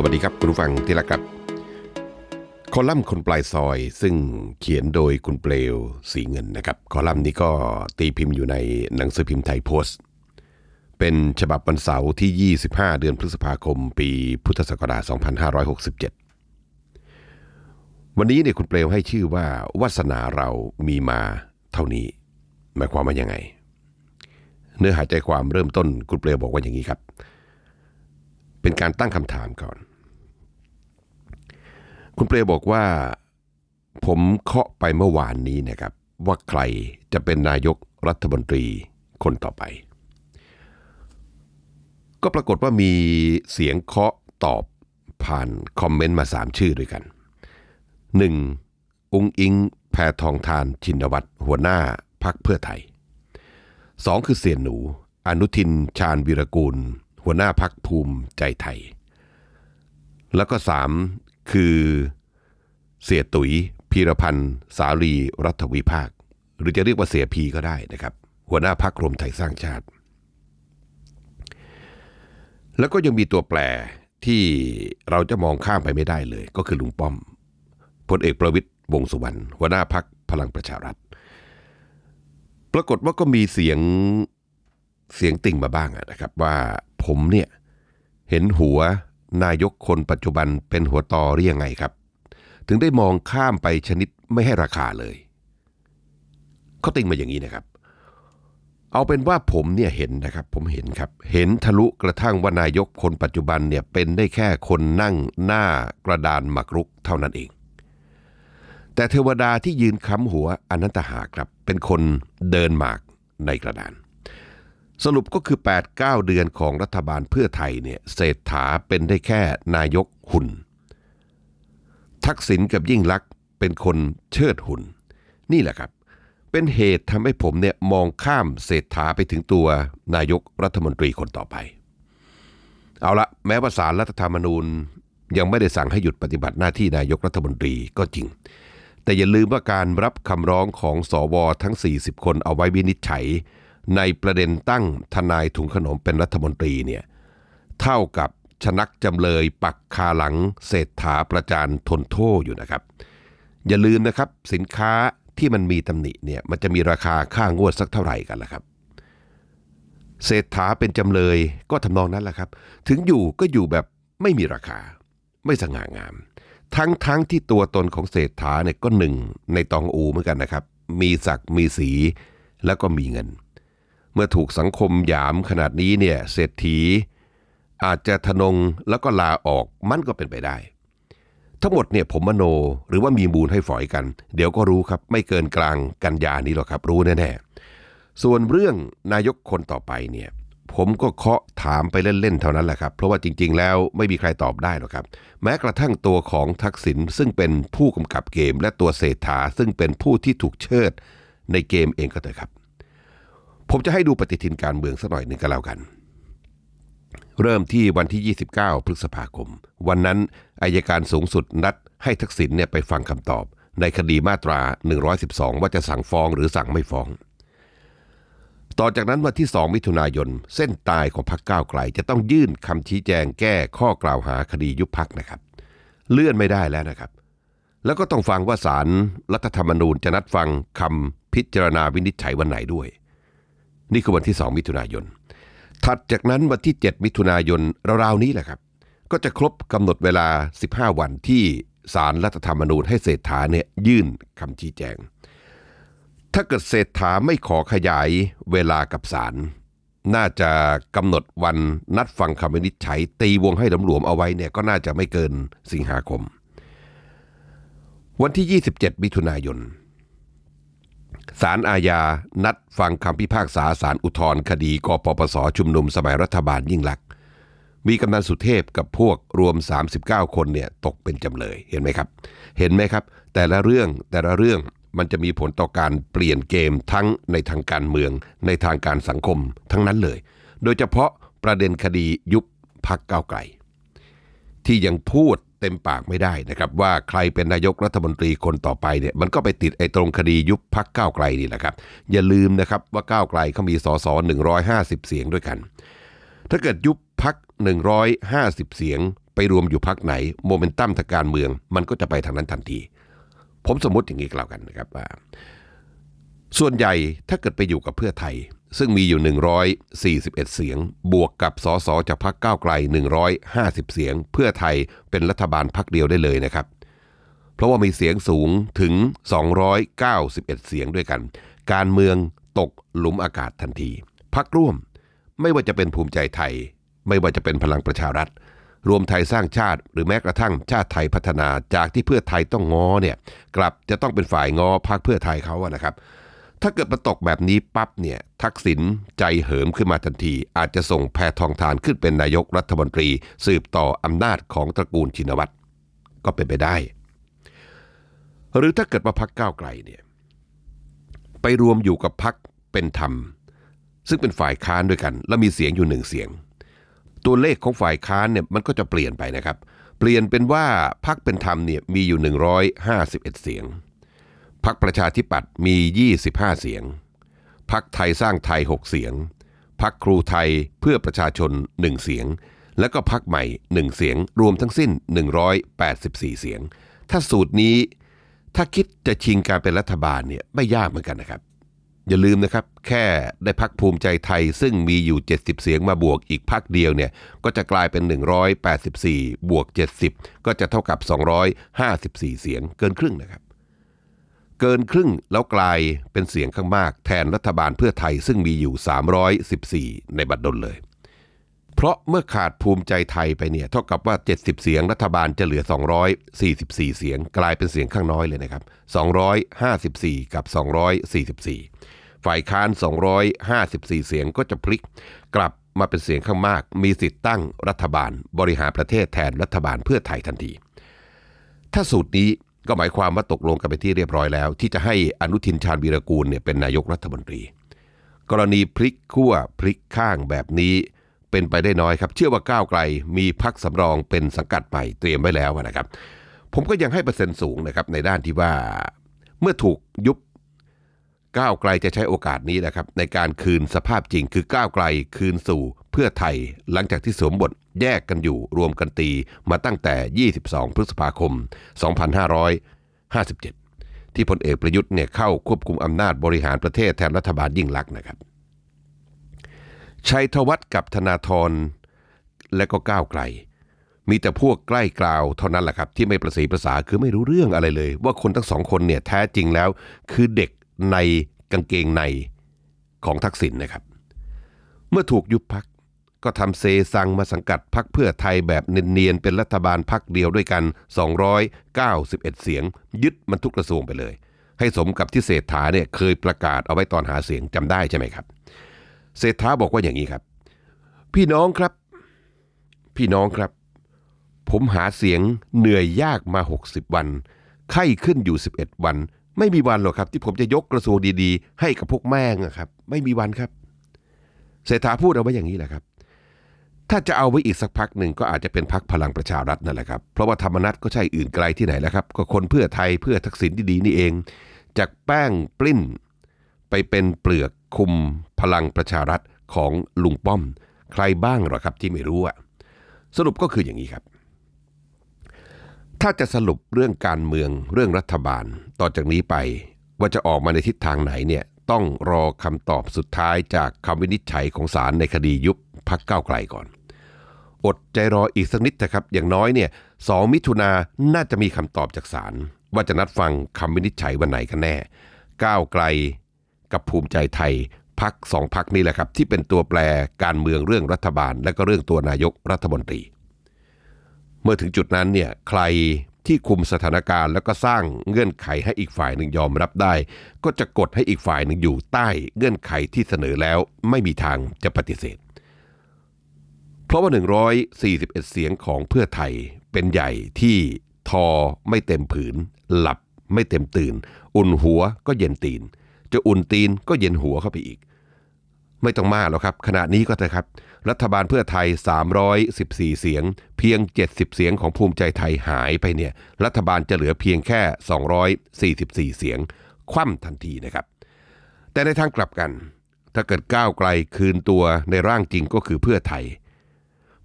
สวัสดีครับคุณผู้ฟังที่รักครับ คอลัมน์คนปลายซอยซึ่งเขียนโดยคุณเปลวสีเงินนะครับ คอลัมน์นี้ก็ตีพิมพ์อยู่ในหนังสือพิมพ์ไทยโพสต์ เป็นฉบับวันเสาร์ที่ 25 เดือนพฤษภาคม ปีพุทธศักราช 2567 วันนี้เนี่ยคุณเปลวให้ชื่อว่าวาสนาเรามีมาเท่านี้ หมายความว่ายังไง เนื้อหาใจความเริ่มต้นคุณเปลวบอกว่าอย่างนี้ครับเป็นการตั้งคำถามก่อน คุณเปลบอกว่า ผมเคาะไปเมื่อวานนี้นะครับ ว่าใครจะเป็นนายกรัฐมนตรีคนต่อไป ก็ปรากฏว่ามีเสียงเคาะตอบผ่านคอมเมนต์มาสามชื่อด้วยกัน 1. อุงอิง แพทองทานชินวัตรหัวหน้าพักเพื่อไทย 2. คือเสียนหนู อนุทินชาญวิรกูล หัวหน้าพักภูมิใจไทย แล้วก็สาม คือเสียตุ๋ยพีรพันธ์สาลีรัฐวิภาค หรือจะเรียกว่าเสียพีก็ได้นะครับ หัวหน้าพักรวมไทยสร้างชาติ แล้วก็ยังมีตัวแปรที่เราจะมองข้ามไปไม่ได้เลย ก็คือลุงป้อมพลเอกประวิตยวงสุวรรณหัวหน้าพักพลังประชารัฐ ปรากฏว่าก็มีเสียงเสียงติ่งมาบ้างนะครับ ว่าผมเนี่ยเห็นหัว นายกคนปัจจุบันเป็นหัวตอหรือยังไงครับ ถึงได้มองข้ามไปชนิดไม่ให้ราคาเลยเขาติงมาอย่างนี้นะครับ เอาเป็นว่าผมเนี่ยเห็นนะครับ ผมเห็นครับ เห็นทะลุกระทั่งว่านายกคนปัจจุบันเนี่ยเป็นได้แค่คนนั่งหน้ากระดานหมากรุกเท่านั้นเอง แต่เทวดาที่ยืนค้ำหัวอนันตหาครับ เป็นคนเดินหมากในกระดาน สรุปก็คือ 8-9 เดือนของรัฐบาลเพื่อไทยเนี่ยเศรษฐาเป็นได้แค่นายกหุ่น ทักษิณกับยิ่งลักษณ์เป็นคนเชิดหุ่น นี่แหละครับ เป็นเหตุทำให้ผมเนี่ยมองข้ามเศรษฐาไปถึงตัวนายกรัฐมนตรีคนต่อไป เอาละแม้ว่าสารรัฐธรรมนูญยังไม่ได้สั่งให้หยุดปฏิบัติหน้าที่นายกรัฐมนตรีก็จริง แต่อย่าลืมว่าการรับคำร้องของสวทั้ง 40 คนเอาไว้วินิจฉัย ในประเด็นตั้งทนายถุงขนมเป็นรัฐมนตรีเนี่ยเท่ากับชนักจำเลยปักคาหลังเศรษฐาประจานทนโทษอยู่นะครับ อย่าลืมนะครับสินค้าที่มันมีตำหนิเนี่ยมันจะมีราคาค่างวดสักเท่าไหร่กันล่ะครับ เศรษฐาเป็นจำเลยก็ทำนองนั้นแหละครับ ถึงอยู่ก็อยู่แบบไม่มีราคา ไม่สง่างาม ทั้งทั้งที่ตัวตนของเศรษฐาเนี่ยก็หนึ่งในตองอูเหมือนกันนะครับ มีศักดิ์มีสีแล้วก็มีเงิน มื่อถูกสังคมหยามขนาดนี้เนี่ยเศรษฐี อาจจะทะนงแล้วก็ลาออกมันก็เป็นไปได้ ทั้งหมดเนี่ยผมมโนหรือว่ามีมูลให้ฝอยกัน เดี๋ยวก็รู้ครับไม่เกินกลางกันยานี้หรอกครับรู้แน่ๆส่วนเรื่องนายกคนต่อไปเนี่ยผมก็เคาะถามไปเล่นๆเท่านั้นแหละครับ เพราะว่าจริง ๆ แล้วไม่มีใครตอบได้หรอกครับ แม้กระทั่งตัวของทักษิณซึ่งเป็นผู้กำกับเกม และตัวเศรษฐาซึ่งเป็นผู้ที่ถูกเชิดในเกมเองก็เถอะครับ ผมจะให้ดูปฏิทินการเมืองสักหน่อยหนึ่งก็แล้วกัน เริ่มที่วันที่ 29 พฤษภาคม วันนั้นอายการสูงสุดนัดให้ทักษิณเนี่ยไปฟังคำตอบ ในคดีมาตรา 112 ว่าจะสั่งฟ้องหรือสั่งไม่ฟ้อง ต่อจากนั้นวันที่ 2 มิถุนายน เส้นตายของพรรคก้าวไกล จะต้องยื่นคำชี้แจงแก้ข้อกล่าวหาคดียุบพักนะครับ เลื่อนไม่ได้แล้วนะครับ แล้วก็ต้องฟังว่าศาลรัฐธรรมนูญจะนัดฟังคำพิจารณาวินิจฉัยวันไหนด้วย นี่คือวันที่ 2 มิถุนายน ถัดจากนั้นวันที่ 7 มิถุนายนราวๆนี้แหละครับ ก็จะครบกำหนดเวลา 15 วันที่ศาลรัฐธรรมนูญให้เศรษฐาเนี่ยยื่นคำชี้แจง ถ้าเกิดเศรษฐาไม่ขอขยายเวลากับศาลน่าจะกำหนดวันนัดฟังคำวินิจฉัย ตีวงให้หลวมๆเอาไว้เนี่ยก็น่าจะไม่เกินสิงหาคม วันที่ 27 มิถุนายน ศาลอาญา นัดฟังคำพิพากษาศาลอุทธรณ์คดีกปปสชุมนุมสมัยรัฐบาลยิ่งลักษณ์มีกำนันสุเทพกับพวกรวม 39 คนเนี่ยตกเป็นจำเลยเห็นไหมครับ เห็นไหมครับ แต่ละเรื่องแต่ละเรื่องมันจะมีผลต่อการเปลี่ยนเกมทั้งในทางการเมือง ในทางการสังคมทั้งนั้นเลย โดยเฉพาะประเด็นคดียุบพักก้าวไกล ที่ยังพูด เต็มปากไม่ได้นะครับว่าใครเป็นนายกรัฐมนตรีคนต่อไปเนี่ยมันก็ไปติดไอ้ตรงคดียุบพักก้าวไกลนี่แหละครับ อย่าลืมนะครับว่าก้าวไกลเขามีสส150 เสียงด้วยกัน ถ้าเกิดยุบพัก 150 เสียง ไปรวมอยู่พักไหน โมเมนตัมทางการเมือง มันก็จะไปทางนั้นทันที ผมสมมติอย่างนี้ก็แล้วกันนะครับว่า ส่วนใหญ่ถ้าเกิดไปอยู่กับเพื่อไทย ซึ่งมีอยู่ 141 เสียง บวกกับสสจากพักก้าวไกล 150 เสียง เพื่อไทยเป็นรัฐบาลพักเดียวได้เลยนะครับ เพราะว่ามีเสียงสูงถึง 291 เสียงด้วยกัน การเมืองตกหลุมอากาศทันทีพักร่วมไม่ว่าจะเป็นภูมิใจไทย ไม่ว่าจะเป็นพลังประชารัฐ รวมไทยสร้างชาติหรือแม้กระทั่งชาติไทยพัฒนาจากที่เพื่อไทยต้องง้อเนี่ยกลับจะต้องเป็นฝ่ายง้อพักเพื่อไทยเขาอะนะครับ ถ้าเกิดมาตกแบบนี้ปั๊บเนี่ยทักษิณใจเหิมขึ้นมาทันที อาจจะส่งแพทองทานขึ้นเป็นนายกรัฐมนตรี สืบต่ออำนาจของตระกูลชินวัตรก็เป็นไปได้ หรือถ้าเกิดมาพักก้าวไกลเนี่ยไปรวมอยู่กับพักเป็นธรรม ซึ่งเป็นฝ่ายค้านด้วยกัน และมีเสียงอยู่หนึ่งเสียง ตัวเลขของฝ่ายค้านเนี่ยมันก็จะเปลี่ยนไปนะครับ เปลี่ยนเป็นว่าพักเป็นธรรมเนี่ยมีอยู่ 151 เสียง พักประชาธิปัตย์มี 25 เสียง พักไทยสร้างไทย 6 เสียง พักครูไทยเพื่อประชาชน 1 เสียง แล้วก็พักใหม่ 1 เสียง รวมทั้งสิ้น 184 เสียง ถ้าสูตรนี้ถ้าคิดจะชิงการเป็นรัฐบาลเนี่ยไม่ยากเหมือนกันนะครับ อย่าลืมนะครับ แค่ได้พักภูมิใจไทยซึ่งมีอยู่ 70 เสียงมาบวกอีกพักเดียวเนี่ยก็จะกลายเป็น 184 บวก 70 ก็จะเท่ากับ 254 เสียงเกินครึ่งนะครับ เกินครึ่งแล้วกลายเป็นเสียงข้างมาก แทนรัฐบาลเพื่อไทยซึ่งมีอยู่ 314 ในบัดดลเลย เพราะเมื่อขาดภูมิใจไทยไปเนี่ยเท่ากับว่า 70 เสียงรัฐบาลจะเหลือ 244 เสียงกลายเป็นเสียงข้างน้อยเลยนะครับ 254 กับ 244 ฝ่ายค้าน 254 เสียงก็จะพลิกกลับมาเป็นเสียงข้างมาก มีสิทธิ์ตั้งรัฐบาลบริหารประเทศแทนรัฐบาลเพื่อไทยทันที ถ้าสูตรนี้ ก็หมายความว่าตกลงกันไปที่เรียบร้อยแล้ว ที่จะให้อนุทินชาญวีรกูลเนี่ยเป็นนายกรัฐมนตรี กรณีพลิกขั้วพลิกข้างแบบนี้ เป็นไปได้น้อยครับ เชื่อว่าก้าวไกลมีพักสำรองเป็นสังกัดใหม่เตรียมไว้แล้วนะครับ ผมก็ยังให้เปอร์เซ็นต์สูงนะครับในด้านที่ว่า เมื่อถูกยุบก้าวไกลจะใช้โอกาสนี้นะครับในการคืนสภาพจริงคือก้าวไกลคืนสู่ พื่อไทยหลังจากที่สวมบทแยกกันอยู่รวมกันตีมาตั้งแต่ 22 พฤษภาคม 2557 ที่พลเอกประยุทธ์เนี่ยเข้าควบคุมอำนาจบริหารประเทศแทนรัฐบาลยิ่งลักษณ์นะครับ ชัยธวัฒน์กับธนาธรและก็ก้าวไกล มีแต่พวกใกล้กล่าวเท่านั้นแหละครับ ที่ไม่ประสีภาษาคือไม่รู้เรื่องอะไรเลย ว่าคนทั้งสองคนเนี่ยแท้จริงแล้ว คือเด็กในกางเกงในของทักษิณนะครับ เมื่อถูกยุบพัก ก็ทำเซซังมาสังกัดพักเพื่อไทยแบบเนียนๆเป็นรัฐบาลพักเดียวด้วยกัน 291 เสียง ยึดมันทุกกระทรวงไปเลย ให้สมกับที่เศรษฐาเนี่ยเคยประกาศเอาไว้ตอนหาเสียงจำได้ใช่ไหมครับ เศรษฐาบอกว่าอย่างนี้ครับ พี่น้องครับ พี่น้องครับ ผมหาเสียงเหนื่อยยากมา 60 วัน ไข้ขึ้นอยู่ 11 วัน ไม่มีวันหรอกครับที่ผมจะยกกระทรวงดีๆ ให้กับพวกแม่งอะครับ ไม่มีวันครับ เศรษฐาพูดเอาไว้อย่างนี้แหละครับ ถ้าจะเอาไว้อีกสักพักหนึ่งก็อาจจะเป็นพักพลังประชารัฐนั่นแหละครับ เพราะว่าธรรมนัตก็ใช่อื่นไกลที่ไหนแล้วครับ ก็คนเพื่อไทยเพื่อทักษิณดีๆนี่เอง จากแป้งปลิ้น ไปเป็นเปลือกคุมพลังประชารัฐของลุงป้อม ใครบ้างหรอครับที่ไม่รู้อะสรุปก็คืออย่างนี้ครับ ถ้าจะสรุปเรื่องการเมืองเรื่องรัฐบาลต่อจากนี้ไปว่าจะออกมาในทิศทางไหนเนี่ยต้องรอคำตอบสุดท้ายจากคำวินิจฉัยของศาลในคดียุบพักเก้าไกลก่อน อดใจรออีกสักนิดนะครับ อย่างน้อยเนี่ยสองมิถุนาน่าจะมีคำตอบจากศาลว่าจะนัดฟังคำวินิจฉัยวันไหนกันแน่ ก้าวไกลกับภูมิใจไทยพักสองพักนี้แหละครับ ที่เป็นตัวแปรการเมืองเรื่องรัฐบาล และก็เรื่องตัวนายกรัฐมนตรี เมื่อถึงจุดนั้นเนี่ยใครที่คุมสถานการณ์ แล้วก็สร้างเงื่อนไขให้อีกฝ่ายหนึ่งยอมรับได้ ก็จะกดให้อีกฝ่ายหนึ่งอยู่ใต้เงื่อนไขที่เสนอแล้วไม่มีทางจะปฏิเสธ เพราะว่า 141 เสียงของเพื่อไทยเป็นใหญ่ที่ทอไม่เต็มผืน หลับไม่เต็มตื่น อุ่นหัวก็เย็นตีน จะอุ่นตีนก็เย็นหัวเข้าไปอีก ไม่ต้องมากแล้วครับ ขณะนี้ก็เถอะครับ รัฐบาลเพื่อไทย 314 เสียง เพียง 70 เสียงของภูมิใจไทยหายไปเนี่ย รัฐบาลจะเหลือเพียงแค่ 244 เสียง คว่ำทันทีนะครับ แต่ในทางกลับกัน ถ้าเกิดก้าวไกลคืนตัวในร่างจริงก็คือเพื่อไทย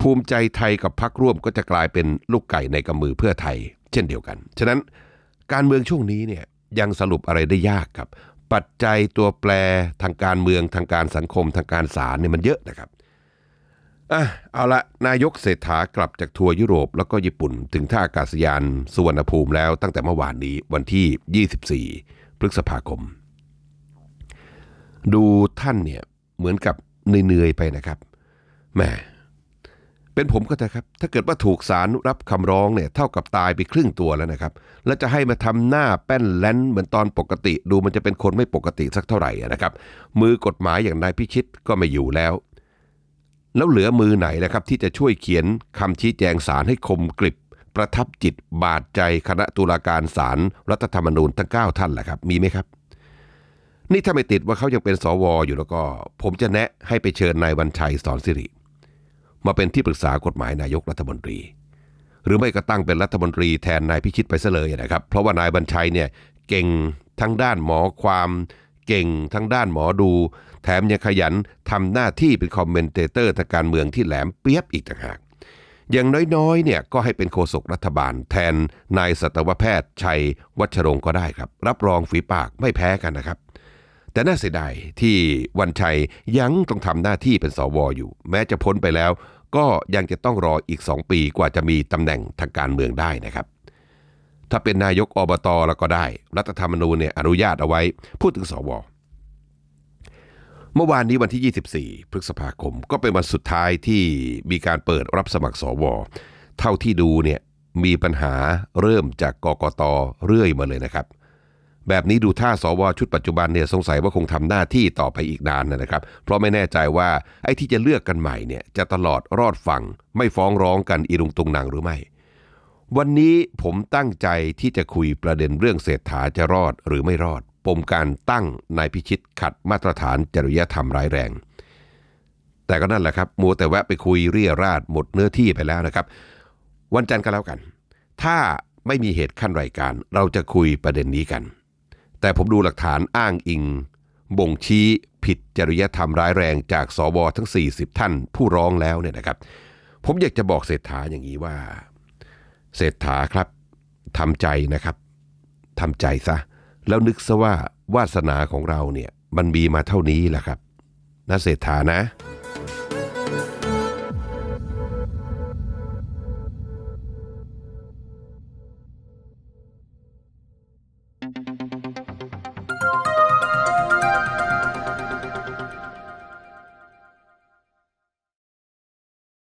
ภูมิใจไทยกับพักร่วมก็จะกลายเป็นลูกไก่ในกำมือเพื่อไทย เช่นเดียวกัน ฉะนั้นการเมืองช่วงนี้เนี่ยยังสรุปอะไรได้ยากครับ ปัจจัยตัวแปรทางการเมืองทางการสังคมทางการศาลเนี่ยมันเยอะนะครับอะเอาละนายกเศรษฐากลับจากทัวร์ยุโรป แล้วก็ญี่ปุ่น ถึงท่าอากาศยานสุวรรณภูมิแล้วตั้งแต่เมื่อวานนี้วันที่ 24 พฤษภาคม ดูท่านเนี่ยเหมือนกับเหนื่อยๆไปนะครับแหม เป็นผมก็เถอะครับ ถ้าเกิดว่าถูกศาลรับคำร้องเนี่ยเท่ากับตายไปครึ่งตัวแล้วนะครับ แล้วจะให้มาทำหน้าแป้นแลนเหมือนตอนปกติ ดูมันจะเป็นคนไม่ปกติสักเท่าไหร่นะครับ มือกฎหมายอย่างนายพิชิตก็ไม่อยู่แล้ว แล้วเหลือมือไหนนะครับ ที่จะช่วยเขียนคำชี้แจงศาลให้คมกริบ ประทับจิตบาดใจคณะตุลาการศาลรัฐธรรมนูญทั้ง 9 ท่านแหละครับ มีไหมครับนี่ถ้าไม่ติดว่าเขายังเป็นสวอยู่แล้วก็ ผมจะแนะให้ไปเชิญนายวันชัยสอนสิริ มาเป็นที่ปรึกษากฎหมายนายกรัฐมนตรี หรือไม่ก็ตั้งเป็นรัฐมนตรีแทนนายพิชิตไปซะเลยนะครับ เพราะว่านายบัญชัยเนี่ยเก่งทั้งด้านหมอความ เก่งทั้งด้านหมอดู แถมยังขยันทำหน้าที่เป็นคอมเมนเตเตอร์ทางการเมืองที่แหลมเปียบอีกต่างหากอย่างน้อยๆ เนี่ยก็ให้เป็นโฆษกรัฐบาลแทนนายสัตวแพทย์ชัยวัชรงก็ได้ครับ รับรองฝีปากไม่แพ้กันนะครับ แต่น่าเสียดายที่วันชัยยังต้องทำหน้าที่เป็นสวอยู่ แม้จะพ้นไปแล้ว ก็ยังจะต้องรออีก 2 ปีกว่าจะมีตำแหน่งทางการเมืองได้นะครับ ถ้าเป็นนายกอบตแล้วก็ได้ รัฐธรรมนูญเนี่ยอนุญาตเอาไว้พูดถึงสวเมื่อวานนี้วันที่ 24 พฤษภาคม ก็เป็นวันสุดท้ายที่มีการเปิดรับสมัครสว เท่าที่ดูเนี่ยมีปัญหาเริ่มจากกกตเรื่อยมาเลยนะครับ แบบนี้ดูท่าสวชุดปัจจุบันเนี่ยสงสัยว่าคงทำหน้าที่ต่อไปอีกนานนะครับ เพราะไม่แน่ใจว่าไอ้ที่จะเลือกกันใหม่เนี่ยจะตลอดรอดฟังไม่ฟ้องร้องกันอีรุงตุงนางหรือไม่ วันนี้ผมตั้งใจที่จะคุยประเด็นเรื่องเศรษฐาจะรอดหรือไม่รอด ปมการตั้งนายพิชิตขัดมาตรฐานจริยธรรมร้ายแรง แต่ก็นั่นแหละครับมัวแต่แวะไปคุยเรียราดหมดเนื้อที่ไปแล้วนะครับ วันจันทร์ก็แล้วกัน ถ้าไม่มีเหตุขั้นรายการ เราจะคุยประเด็นนี้กัน แต่ผมดูหลักฐานอ้างอิง บ่งชี้ผิดจริยธรรมร้ายแรงจากสวทั้ง 40 ท่านผู้ร้องแล้วเนี่ยนะครับ ผมอยากจะบอกเศรษฐาอย่างนี้ว่า เศรษฐาครับทำใจนะครับทำใจซะ แล้วนึกซะว่าวาสนาของเราเนี่ยมันมีมาเท่านี้แหละครับนะเศรษฐานะ